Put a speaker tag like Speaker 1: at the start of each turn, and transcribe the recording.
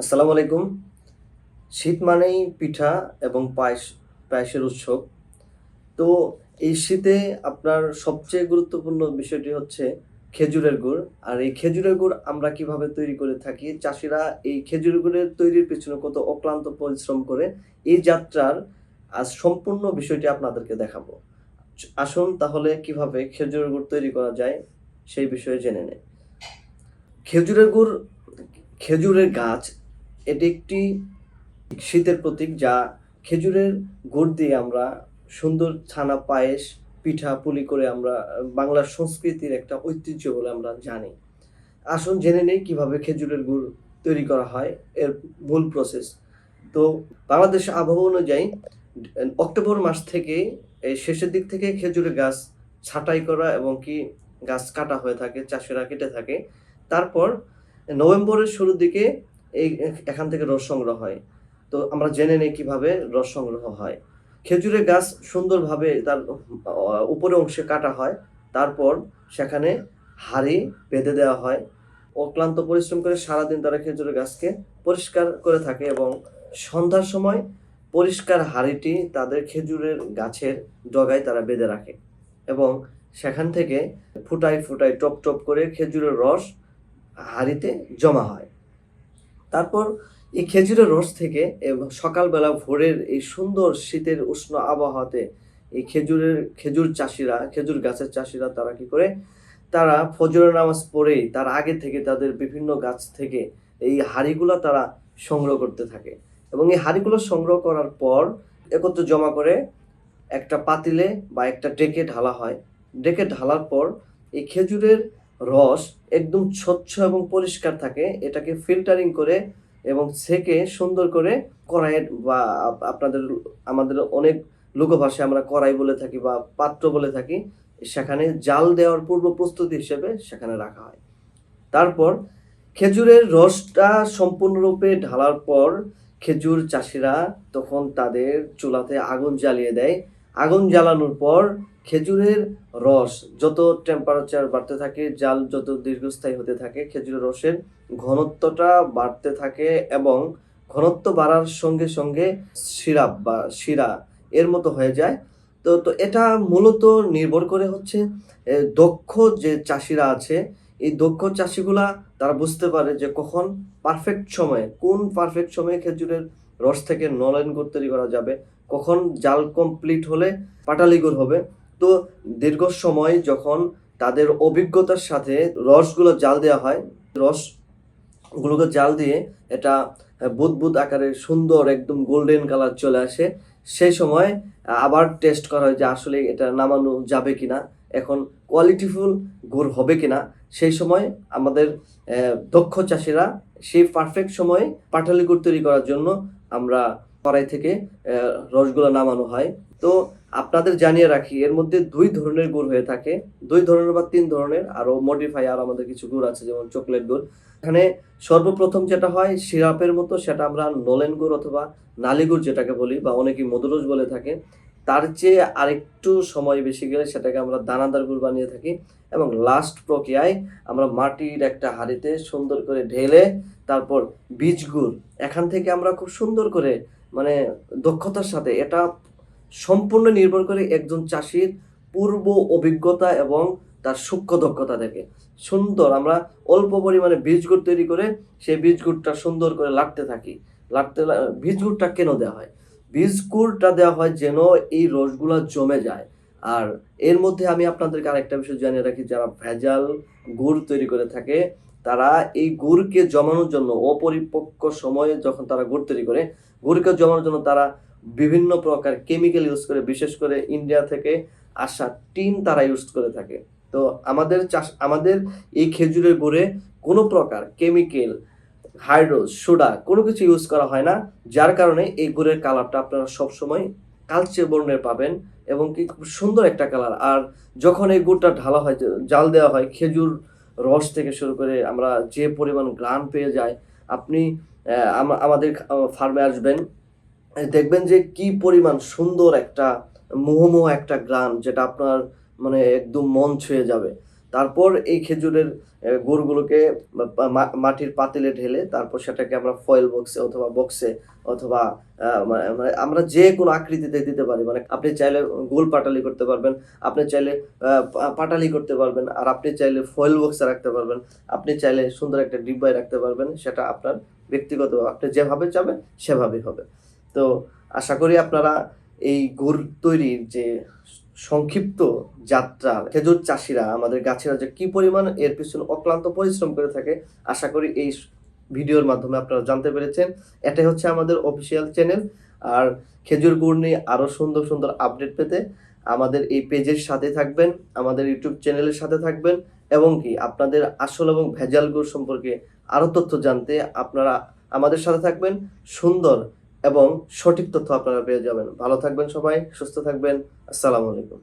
Speaker 1: আসসালামু আলাইকুম। শীত মানেই পিঠা এবং পায়েস, পায়েসের উৎসব। তো এই শীতে আপনার সবচেয়ে গুরুত্বপূর্ণ বিষয়টি হচ্ছে খেজুরের গুড়। আর এই খেজুরের গুড় আমরা কীভাবে তৈরি করে থাকি, চাষিরা এই খেজুরের গুড়ের তৈরির পেছনে কত অক্লান্ত পরিশ্রম করে, এই যাত্রার আজ সম্পূর্ণ বিষয়টি আপনাদেরকে দেখাবো। আসুন তাহলে কীভাবে খেজুরের গুড় তৈরি করা যায় সেই বিষয়ে জেনে নেই। খেজুরের গুড়, খেজুরের গাছ এটি একটি শীতের প্রতীক যা খেজুরের গুড় দিয়ে আমরা সুন্দর ছানা, পায়েস, পিঠা, পুলি করে আমরা, বাংলার সংস্কৃতির একটা ঐতিহ্য বলে আমরা জানি। আসুন জেনে নেই কীভাবে খেজুরের গুড় তৈরি করা হয়, এর মূল প্রসেস তো বাংলাদেশ আবহাওয়া অনুযায়ী, অক্টোবর মাস থেকে, এই শেষের দিক থেকে খেজুরের গাছ ছাঁটাই করা এবং কি গাছ কাটা হয়ে থাকে, চাষিরা কেটে থাকে। তারপর নভেম্বরের শুরুর দিকে এই এখান থেকে রস সংগ্রহ হয়। তো আমরা জেনে নেই কীভাবে রস সংগ্রহ হয়। খেজুরের গাছ সুন্দরভাবে তার উপরে অংশে কাটা হয়। তারপর সেখানে হাড়ি বেঁধে দেওয়া হয়। অক্লান্ত পরিশ্রম করে সারাদিন তারা খেজুরের গাছকে পরিষ্কার করে থাকে এবং সন্ধ্যার সময় পরিষ্কার হাড়িটি তাদের খেজুরের গাছের ডগায় তারা বেঁধে রাখে এবং সেখান থেকে ফুটাই ফুটাই টপ টপ করে খেজুরের রস হাঁড়িতে জমা হয়। তারপর এই খেজুরের রস থেকে এবং সকালবেলা ভোরের এই সুন্দর শীতের উষ্ণ আবহাওয়াতে এই খেজুরের, খেজুর চাষিরা, খেজুর গাছের চাষিরা তারা কি করে? তারা ফজরের নামাজ পড়েই তার আগে থেকে তাদের বিভিন্ন গাছ থেকে এই হাঁড়িগুলো তারা সংগ্রহ করতে থাকে। এবং এই হাঁড়িগুলো সংগ্রহ করার পর একত্র জমা করে একটা পাতিলে বা একটা ডেকে ঢালা হয়। ডেকে ঢালার পর এই খেজুরের রস একদম স্বচ্ছ এবং পরিষ্কার থাকে। এটাকে ফিল্টারিং করে এবং সেকে সুন্দর করে কড়াইয়ের বা আপনাদের, আমাদের অনেক লোকভাষায় আমরা কড়াই বলে থাকি বা পাত্র বলে থাকি, সেখানে জাল দেওয়ার পূর্ব প্রস্তুতি হিসেবে সেখানে রাখা হয়। তারপর খেজুরের রসটা সম্পূর্ণরূপে ঢালার পর খেজুর চাষিরা তখন তাদের চুলাতে আগুন জ্বালিয়ে দেয়। আগুন জ্বালানোর পর খেজুরের রস যত টেম্পারেচার বাড়তে থাকে, জাল যত দীর্ঘস্থায়ী হতে থাকে, খেজুরের রসের ঘনত্বটা বাড়তে থাকে এবং ঘনত্ব বাড়ার সঙ্গে সঙ্গে সিরাপ বা শিরা এর মতো হয়ে যায়। তো তো এটা মূলত নির্ভর করে হচ্ছে দক্ষ যে চাষিরা আছে, এই দক্ষ চাষিগুলা তারা বুঝতে পারে যে কখন পারফেক্ট সময়ে, কোন পারফেক্ট সময়ে খেজুরের রস থেকে নলেন গুড় তৈরি করা যাবে কখন জাল কমপ্লিট হলে পাটালি গুড় হবে। তো দীর্ঘ সময় যখন তাদের অভিজ্ঞতার সাথে রসগুলো জাল দেওয়া হয়, রস গুলোকে জাল দিয়ে এটা বুদবুদ আকারে সুন্দর একদম গোল্ডেন কালার চলে আসে। সেই সময় আবার টেস্ট করা হয় যে আসলে এটা নামানো যাবে কিনা, এখন কোয়ালিটিফুল গুড় হবে কিনা। সেই সময় আমাদের দক্ষ চাষিরা সেই পারফেক্ট সময়ে পাটালি গুড় তৈরি করার জন্য আমরা কড়াই থেকে আহ, রসগুলো নামানো হয়। তো আপনাদের জানিয়ে রাখি এর মধ্যে দুই ধরনের গুড় হয়ে থাকে। দুই ধরনের বা তিন ধরনের আরও মডিফাই আর আমাদের কিছু গুড় আছে যেমন চকলেট গুড়। এখানে সর্বপ্রথম যেটা হয় সিরাপের মতো সেটা আমরা নলেন গুড় অথবা নালি গুড় যেটাকে বলি বা অনেকে মধুরস বলে থাকে। তার চেয়ে আরেকটু সময় বেশি গেলে সেটাকে আমরা দানাদার গুড় বানিয়ে থাকি এবং লাস্ট প্রক্রিয়ায় আমরা মাটির একটা হাঁড়িতে সুন্দর করে ঢেলে তারপর বীজ গুড়। এখান থেকে আমরা খুব সুন্দর করে মানে দক্ষতার সাথে এটা সম্পূর্ণ নির্ভর করে একজন চাষির পূর্ব অভিজ্ঞতা এবং তার সূক্ষ্ম দক্ষতা থেকে সুন্দর, আমরা অল্প পরিমাণে বীজ গুড় তৈরি করে সেই বীজ গুড়টা সুন্দর করে লাটতে থাকি। লাটতে লা- বীজ গুড়টা কেন দেওয়া হয়? বীজ গুড়টা দেওয়া হয় যেন এই রসগুলা জমে যায়। আর এর মধ্যে আমি আপনাদেরকে আরেকটা বিষয় জানিয়ে রাখি, যারা ভেজাল গুড় তৈরি করে থাকে তারা এই গুড়কে জমানোর জন্য অপরিপক্ক সময়ে যখন তারা গুড় তৈরি করে, গুড়কে জমানোর জন্য তারা বিভিন্ন প্রকার কেমিক্যাল ইউজ করে, বিশেষ করে ইন্ডিয়া থেকে আসা টিন তারা ইউজ করে থাকে। তো আমাদের চাষ, আমাদের এই খেজুরের গুড়ে কোনো প্রকার কেমিক্যাল হাইড্রোজ সোডা কোনো কিছু ইউজ করা হয় না, যার কারণে এই গুড়ের কালারটা আপনারা সবসময় কালচে বর্ণের পাবেন এবং কি সুন্দর একটা কালার আর যখন এই গুড়টা ঢালা হয়, জাল দেওয়া হয়, খেজুর রস থেকে শুরু করে আমরা যে পরিমাণ গ্রান পেয়ে যাই, আপনি আমাদের ফার্মে আসবেন দেখবেন যে কি পরিমাণ সুন্দর একটা মোহমোহ একটা গ্রান যেটা আপনার মানে একদম মন ছুঁয়ে যাবে। তারপর এই খেজুরের গুড়গুলোকে মাটির পাতিলে ঢেলে তারপর সেটাকে আমরা ফয়েল বক্সে অথবা বক্সে অথবা মানে আমরা যে কোনো আকৃতিতে দিতে পারি। মানে আপনি চাইলে গোল পাটালি করতে পারবেন, আপনি চাইলে পাটালি করতে পারবেন, আর আপনি চাইলে ফয়েল বক্সে রাখতে পারবেন, আপনি চাইলে সুন্দর একটা ডিব্বায় রাখতে পারবেন, সেটা আপনার ব্যক্তিগত, আপনি যেভাবে চাবেন সেভাবেই হবে। তো আশা করি আপনারা এই গুড় তৈরির যে সংক্ষিপ্ত যাত্রা। খেজুর চাষিরা, আমাদের গাছেরা যে কি পরিমাণ এর পিছনে অক্লান্ত পরিশ্রম করে থাকে, আশা করি এই ভিডিওর মাধ্যমে আপনারা জানতে পেরেছেন। এটাই হচ্ছে আমাদের অফিসিয়াল চ্যানেল আর খেজুর গুড় নিয়ে আরও সুন্দর সুন্দর আপডেট পেতে আমাদের এই পেজের সাথে থাকবেন, আমাদের ইউটিউব চ্যানেলের সাথে থাকবেন এবং কি আপনাদের আসল এবং ভেজাল গুড় সম্পর্কে আরও তথ্য জানতে আপনারা আমাদের সাথে থাকবেন। সুন্দর এবং সঠিক তথ্য আপনারা পেয়ে যাবেন। ভালো থাকবেন সবাই সুস্থ থাকবেন। আসসালামু আলাইকুম।